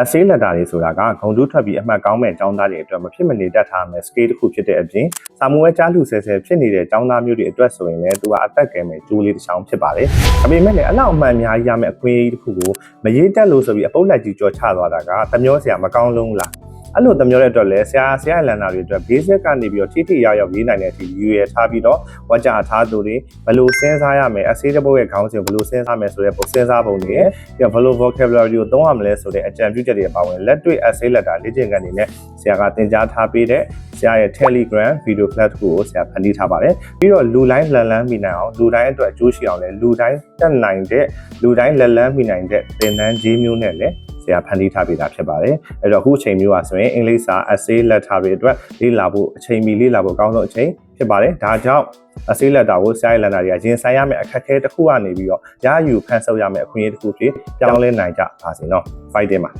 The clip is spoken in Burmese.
အဆေးလက်တာတွေဆိုတာကဂုံတူးထွက်ပြီးအမှတ်ကောင်းမဲ့ចောင်းသားတွေအတွက်မဖြစ်မနေတတ်ထားမယ် scale တစ်ခုဖြစ်တဲ့အပြင်စာမွေးကြားလူဆဲဆဲဖြစ်နေတဲ့ចောင်းသားမျိုးတွေအတွက်ဆိုရင်လည်းသူကအသက်ကဲမဲ့ကျိုးလေးတစ်ချောင်းဖြစ်ပါတယ်။အပေမဲ့လည်းအလောက်အမှန်အများကြီးရမယ့်အခွင့်အရေးတစ်ခုကိုမရေးတက်လို့ဆိုပြီးအပုတ်လိုက်ကြီးကြော်ချသွားတာကသမျောဆရာမကောင်းလုံးလား။ အဲ့လိုသမျောတဲ့အတွက်လည်းဆရာဆရာလန်နာတွေအတွက် basic ကနေပြီးတော့ထိထိရောက်ရောက်ရေးနိုင်တဲ့အထိရည်ရွယ်ထားပြီးတော့ဝါကြထားသူတွေဘယ်လိုစဉ်းစားရမယ်အဆေးတစ်ပုတ်ရဲ့ခေါင်းစဉ်ဘယ်လိုစဉ်းစားမယ်ဆိုတဲ့ပုံစဉ်းစားပုံတွေပြီးတော့ဘယ်လို vocabulary ကိုသုံးရမလဲဆိုတဲ့အကြံပြုချက်တွေပါဝင်လက်တွေ့ essay letter လေ့ကျင့်ခန်းတွေနဲ့ဆရာကသင်ကြားထားပေးတဲ့ဆရာရဲ့ Telegram video class တစ်ခုကိုဆရာဖန်တီးထားပါတယ်ပြီးတော့လူတိုင်းလက်လန်းမိနိုင်အောင်လူတိုင်းအတွက်အကျိုးရှိအောင်လဲလူတိုင်းတက်နိုင်တဲ့လူတိုင်းလက်လန်းမိနိုင်တဲ့သင်တန်းကြီးမျိုးနဲ့လည်း ဆရာဖန်တီးထားပေးတာဖြစ်ပါတယ်အဲ့တော့အခုအချိန်မျိုးပါဆိုရင်အင်္ဂလိပ်စာ essay letter တွေအတွက်လေ့လာဖို့အချိန်မီလေ့လာဖို့အကောင်းဆုံးအချိန်ဖြစ်ပါတယ်ဒါကြောင့်အစိလက်တာကိုဆရာရဲ့လန်နာတွေကရင်ဆိုင်ရမယ့်အခက်အခဲတစ်ခုကနေပြီးတော့ရယူဖန်ဆုပ်ရမယ့်အခွင့်အရေးတစ်ခုဖြစ်ပြောင်းလဲနိုင်ကြပါစေနော် fighting ပါ